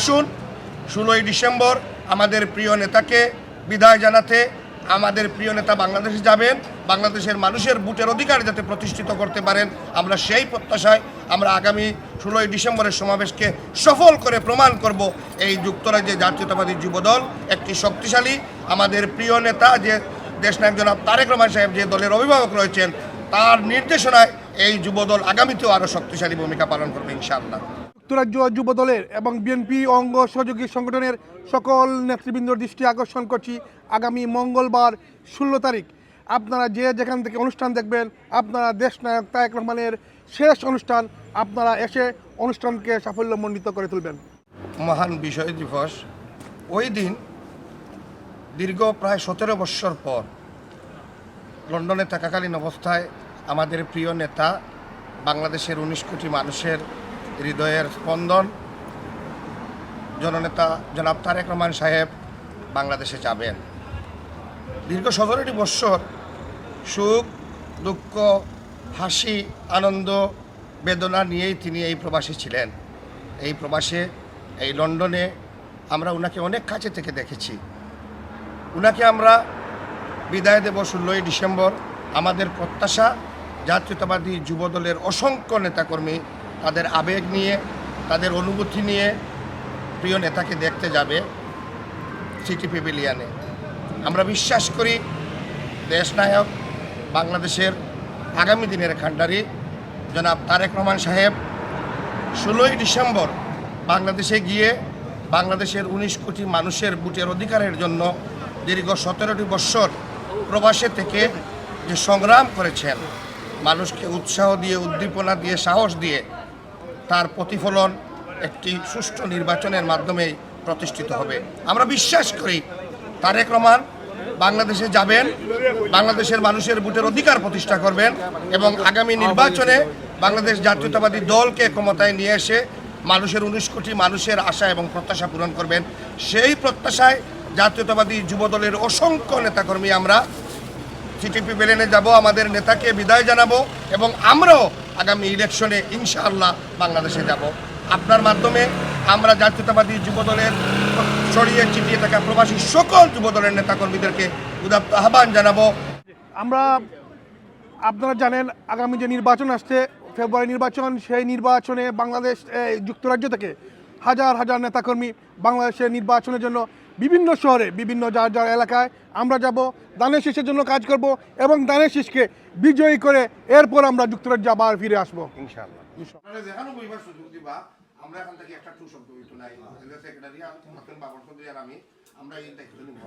আসুন, ষোলোই ডিসেম্বর আমাদের প্রিয় নেতাকে বিদায় জানাতে আমাদের প্রিয় নেতা বাংলাদেশে যাবেন, বাংলাদেশের মানুষের বুটের অধিকার যাতে প্রতিষ্ঠিত করতে পারেন, আমরা সেই প্রত্যাশায় আমরা আগামী ষোলোই ডিসেম্বরের সমাবেশকে সফল করে প্রমাণ করব এই যুক্তরাজ্যে জাতীয়তাবাদী যুবদল একটি শক্তিশালী, আমাদের প্রিয় নেতা যে দেশনায়ক জনাব তারেক রহমান সাহেব যে দলের অভিভাবক রয়েছেন, তার নির্দেশনায় এই যুবদল আগামীতেও আরও শক্তিশালী ভূমিকা পালন করবে ইনশাআল্লাহ। যুক্তরাজ্য যুব দলের এবং বিএনপি অঙ্গ সহযোগী সংগঠনের সকল নেতৃবৃন্দর দৃষ্টি আকর্ষণ করছি আগামী মঙ্গলবার ষোলো তারিখ। আপনারা যে যেখান থেকে অনুষ্ঠান দেখবেন, আপনারা দেশনায়ক তায়েক রহমানের শেষ অনুষ্ঠান, আপনারা এসে অনুষ্ঠানকে সাফল্যমণ্ডিত করে তুলবেন। মহান বিষয় দিবস। ওই দিন দীর্ঘ প্রায় সতেরো বৎসর পর লন্ডনে থাকাকালীন অবস্থায় আমাদের প্রিয় নেতা বাংলাদেশের উনিশ কোটি মানুষের হৃদয়ের স্পন্দন। জননেতা জনাব তারেক রহমান সাহেব বাংলাদেশে যাবেন। দীর্ঘ সতেরোটি বৎসর সুখ, দুঃখ, হাসি, আনন্দ, বেদনা নিয়েই তিনি এই প্রবাসী ছিলেন। এই প্রবাসে, এই লন্ডনে আমরা ওনাকে অনেক কাছে থেকে দেখেছি। ওনাকে আমরা বিদায় দেব ষোলোই ডিসেম্বর। আমাদের প্রত্যাশা জাতীয়তাবাদী যুবদলের অসংখ্য নেতাকর্মী তাদের আবেগ নিয়ে, তাদের অনুভূতি নিয়ে প্রিয় নেতাকে দেখতে যাবে সিটি পেভিলিয়ানে। আমরা বিশ্বাস করি দেশনায়ক বাংলাদেশের আগামী দিনের খান্ডারি জনাব তারেক রহমান সাহেব ষোলোই ডিসেম্বর বাংলাদেশে গিয়ে বাংলাদেশের উনিশ কোটি মানুষের বুটের অধিকারের জন্য দীর্ঘ সতেরোটি বৎসর প্রবাসে থেকে যে সংগ্রাম করেছেন, মানুষকে উৎসাহ দিয়ে, উদ্দীপনা দিয়ে, সাহস দিয়ে তার প্রতিফলন একটি সুষ্ঠু নির্বাচনের মাধ্যমে প্রতিষ্ঠিত হবে। আমরা বিশ্বাস করি তারেক রহমান বাংলাদেশে যাবেন, বাংলাদেশের মানুষের ভোটের অধিকার প্রতিষ্ঠা করবেন এবং আগামী নির্বাচনে বাংলাদেশ জাতীয়তাবাদী দলকে ক্ষমতায় নিয়ে এসে মানুষের উনিশ কোটি মানুষের আশা এবং প্রত্যাশা পূরণ করবেন। সেই প্রত্যাশায় জাতীয়তাবাদী যুবদলের অসংখ্য নেতাকর্মী আমরা, সিটিপি বেলেনে যাব, আমাদের নেতাকে বিদায় জানাব এবং আমরাও আগামী ইলেকশনে ইনশাআল্লাহ বাংলাদেশে যাব। আপনার মাধ্যমে আমরা জাতীয়তাবাদী যুবদলের ছড়িয়ে ছিটিয়ে থাকা প্রবাসী সকল যুবদলের নেতাকর্মীদেরকে উদাত্ত আহ্বান জানাব। আমরা, আপনারা জানেন, আগামী যে নির্বাচন আসছে, ফেব্রুয়ারি নির্বাচন, সেই নির্বাচনে বাংলাদেশ যুক্তরাজ্য থেকে হাজার হাজার নেতাকর্মী বাংলাদেশের নির্বাচনের জন্য বিভিন্ন শহরে বিভিন্ন যার যার এলাকায় আমরা যাব দানের শীষের জন্য কাজ করব এবং দানের শীষকে বিজয়ী করে এরপর আমরা যুক্তরাজ্য আবার ফিরে আসব। ইনশাআল্লাহ। আমরা এখান থেকে একটা টু শব্দ হইতো নাই। সেক্রেটারি বাবর চৌধুরী আর আমি আমরা এই দায়িত্ব নিব।